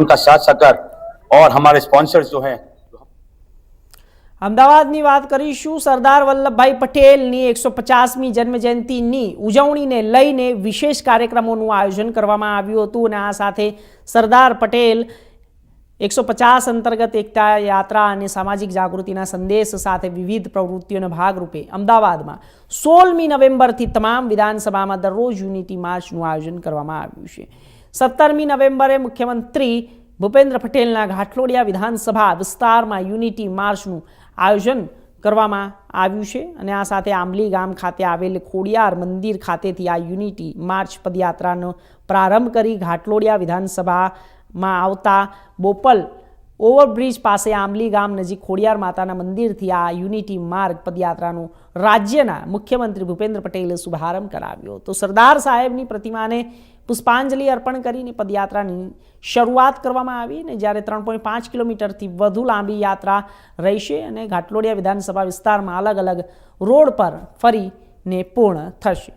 उनका साथ सहकार और हमारे स्पॉन्सर्स जो हैं અમદાવાદની વાત કરીશું સરદાર વલ્લભભાઈ પટેલની એકસો પચાસમી જન્મજયંતિની ઉજવણીને લઈને વિશેષ કાર્યક્રમોનું આયોજન કરવામાં આવ્યું હતું અને આ સાથે સરદાર પટેલ એકસો પચાસ અંતર્ગત એકતા યાત્રા અને સામાજિક જાગૃતિના સંદેશ સાથે વિવિધ પ્રવૃત્તિઓના ભાગરૂપે અમદાવાદમાં સોળમી નવેમ્બરથી તમામ વિધાનસભામાં દરરોજ યુનિટી માર્ચનું આયોજન કરવામાં આવ્યું છે. સત્તરમી નવેમ્બરે મુખ્યમંત્રી ભૂપેન્દ્ર પટેલના ઘાટલોડિયા વિધાનસભા વિસ્તારમાં યુનિટી માર્ચનું આયોજન કરવામાં આવ્યું છે અને આ સાથે આંબલી ગામ ખાતે આવેલ ખોડિયાર મંદિર ખાતેથી આ યુનિટી માર્ચ પદયાત્રાનો પ્રારંભ કરી ઘાટલોડિયા વિધાનસભામાં આવતા બોપલ ઓવરબ્રિજ પાસે આંબલી ગામ નજીક ખોડિયાર માતાના મંદિરથી આ યુનિટી માર્ગ પદયાત્રાનું રાજ્યના મુખ્યમંત્રી ભૂપેન્દ્ર પટેલે શુભારંભ કરાવ્યો તો સરદાર સાહેબની પ્રતિમાને પુષ્પાંજલિ અર્પણ કરીને પદયાત્રાની શરૂઆત કરવામાં આવી ને જ્યારે ત્રણ પોઈન્ટ પાંચ કિલોમીટરથી વધુ લાંબી યાત્રા રહેશે અને ઘાટલોડિયા વિધાનસભા વિસ્તારમાં અલગ અલગ રોડ પર ફરીને પૂર્ણ થશે.